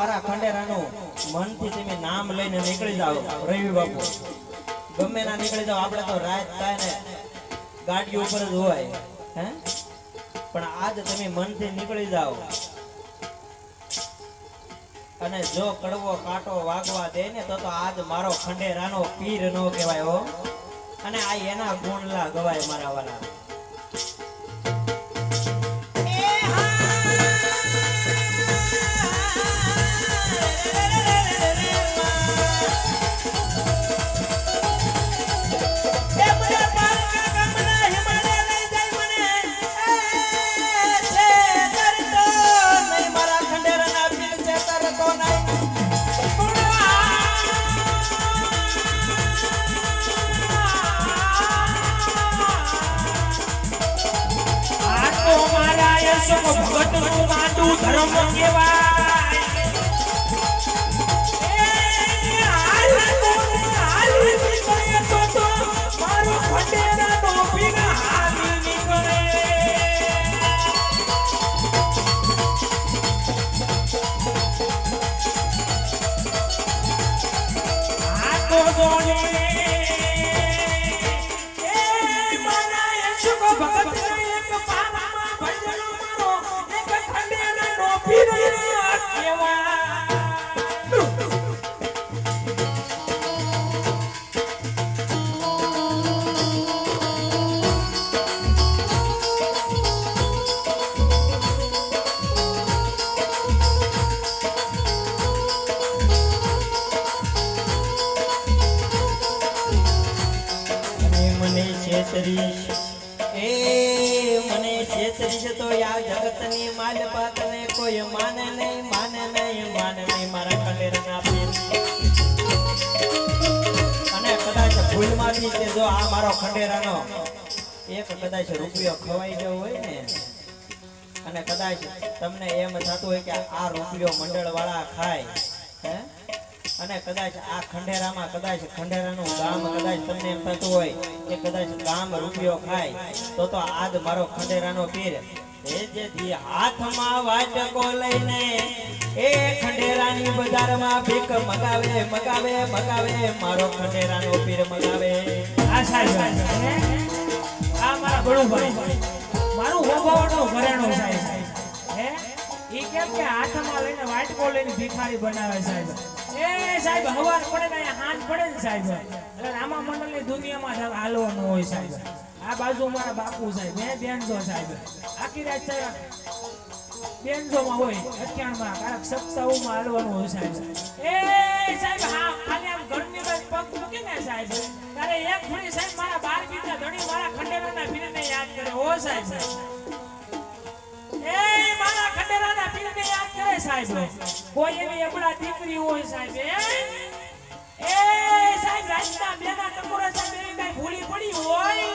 મારા ખંડેરાનું મનથી તમે નામ લઈને નીકળી જાઓ, રવિ બાપુ. ગમે ના નીકળી જાઓ, આપણે તો રાત થાય ને ગાડી ઉપર જ હોય, હે? પણ આજ તમે મનથી નીકળી જાઓ. અને જો કડવો કાંટો વાગવા દે ને, તો તો આજ મારો ખંડેરાનો પીર નો કહેવાય હો. અને આ એના ગુણલા ગવાય મારા વાલા. મારા યશોક ભગતનું માંડું ધર્મ કહેવાય. એ હાલ છેતરીશ એ મને છેતરીશ તો યા જગતની માલ પાતને કોઈ માને નહીં માને નહીં માને નહીં. મારા ખંડેરના પીર. અને કદાચ ભૂલમાંથી છે જો આ મારો ખંડેરાનો, એક કદાચ રૂપિયો ખવાઈ ગયો હોય ને, અને કદાચ તમને એમ થતું હોય કે આ રૂપિયો મંડળ વાળા ખાય, હે? અને કદાચ આ ખંડેરામાં, કદાચ ખંડેરાનું ગામ કદાચ તમને એમ થતું હોય કે કદાચ ગામ રૂપિયો ખાય, તો તો આજ મારો ખંડેરાનો પીર. એ જેથી હાથમાં વાચકો લઈને એ ખંડેરાની બજારમાં ભીખ મગાવે મગાવે મગાવે, મારો ખંડેરાનો પીર મગાવે. આ સાહેબ? આ મારા બળુભાઈ. મારું હોભાવાનું ઘરેણું સાહેબ. કેમ કે હાથમાં લઈને વાટકો બાજુ બેનજોમાં હોય, અત્યારમાં એ સાહેબ, હા આમ ઘરની બહાર પગ ત્યારે એક મારા બાર બીજા ધણી મારા ખંડેરાના સાહેબ. સાહેબ કોઈ એવી એબડા દીકરી હોય સાહેબ એ સાહેબ, રાજના બેના ટકોરા સાહેબ, એવી કાંઈ ભૂલી પડી હોય?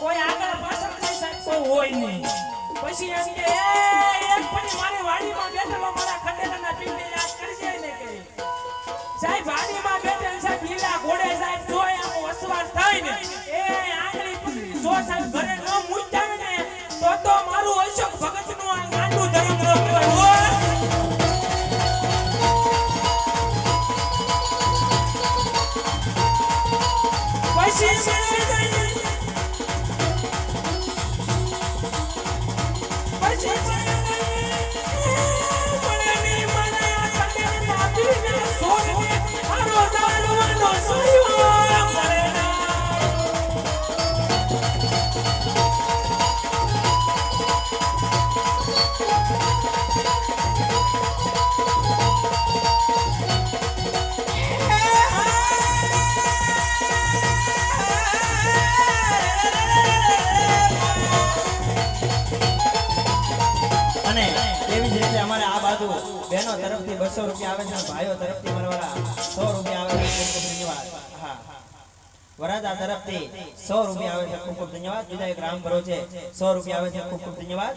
કોઈ આગળ પાછળ કઈ સાહેબ કોઈ હોય નહીં. પછી એમ કે એક ફરી મારી વાડીમાં બેઠેલો મારા ખંડેરાના બહેનો તરફથી બસો રૂપિયા આવે છે ભાઈઓ તરફથી મારા સો રૂપિયા આવે છે. ખૂબ ધન્યવાદ. હા. તરફથી સો રૂપિયા આવે છે. ખૂબ ખૂબ ધન્યવાદ. જુદા એક રામ ભરો છે. સો રૂપિયા આવે છે. ખૂબ ખૂબ ધન્યવાદ.